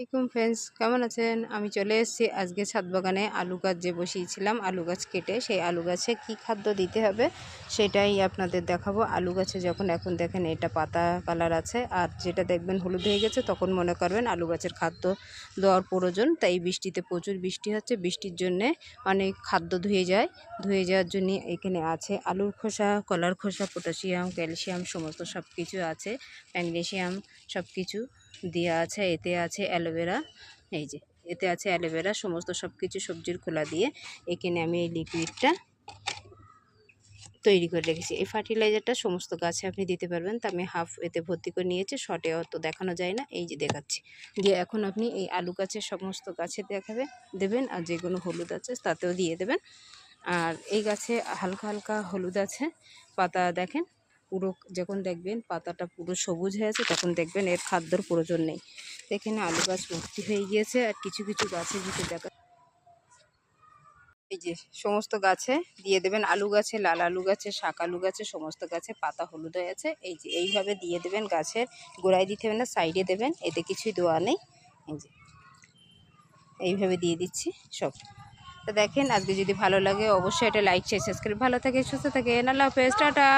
আসসালামাইকুম ফ্রেন্ডস, কেমন আছেন? আমি চলে এসেছি আজকে ছাদ বাগানে আলু গাছ যে বসিয়েছিলাম, আলু গাছ কেটে সেই আলু গাছে কি খাদ্য দিতে হবে সেটাই আপনাদের দেখাবো। আলু গাছে যখন, এখন দেখেন এটা পাতা কালার আছে আর যেটা দেখবেন হলুদ হয়ে গেছে, তখন মনে করবেন আলু গাছের খাদ্য দেওয়ার প্রয়োজন। তাই বৃষ্টিতে প্রচুর বৃষ্টি হচ্ছে, বৃষ্টির জন্যে অনেক খাদ্য ধুয়ে যায়, ধুয়ে যাওয়ার জন্য এখানে আছে আলুর খোসা, কলার খোসা, পটাশিয়াম, ক্যালসিয়াম, সমস্ত সব কিছু আছে ম্যাগনেশিয়াম সব কিছু দেওয়া আছে, এতে আছে অ্যালোভেরা, এই যে, এতে আছে অ্যালোভেরা, সমস্ত সব কিছু সবজির খোলা দিয়ে এখানে আমি এই লিকুইডটা তৈরি করে রেখেছি। এই ফার্টিলাইজারটা সমস্ত গাছে আপনি দিতে পারবেন, তা আমি হাফ এতে ভর্তি করে নিয়েছি, শর্টে অত দেখানো যায় না, এই যে দেখাচ্ছি। দিয়ে এখন আপনি এই আলু গাছের সমস্ত গাছে দেখাবে, দেবেন, আর যেগুলো হলুদ আছে তাতেও দিয়ে দেবেন। আর এই গাছে হালকা হালকা হলুদ আছে, পাতা দেখেন পুরো যখন দেখবেন পাতাটা পুরো সবুজ হয়ে আছে, তখন দেখবেন এর খাদ্যর প্রয়োজন নেই। এখানে আলু গাছ ভর্তি হয়ে গিয়েছে আর কিছু কিছু গাছে যদি দেখা এই যে সমস্ত গাছে দিয়ে দেবেন আলু গাছে, লাল আলু গাছে, শাক আলু গাছে, সমস্ত গাছে পাতা হলুদ হয়ে আছে। এই যে এইভাবে দিয়ে দেবেন গাছের গোড়ায় দিতে হবে না, সাইডে দেবেন, এতে কিছুই দেওয়া নেই। এই যে এইভাবে দিয়ে দিচ্ছি সব। তো দেখেন আজকে যদি ভালো লাগে অবশ্যই এটা লাইক শেয়ার সাবস্ক্রাইব ভালো থাকে সুস্থ থাকে আল্লাহ হাফেজ। টাটা।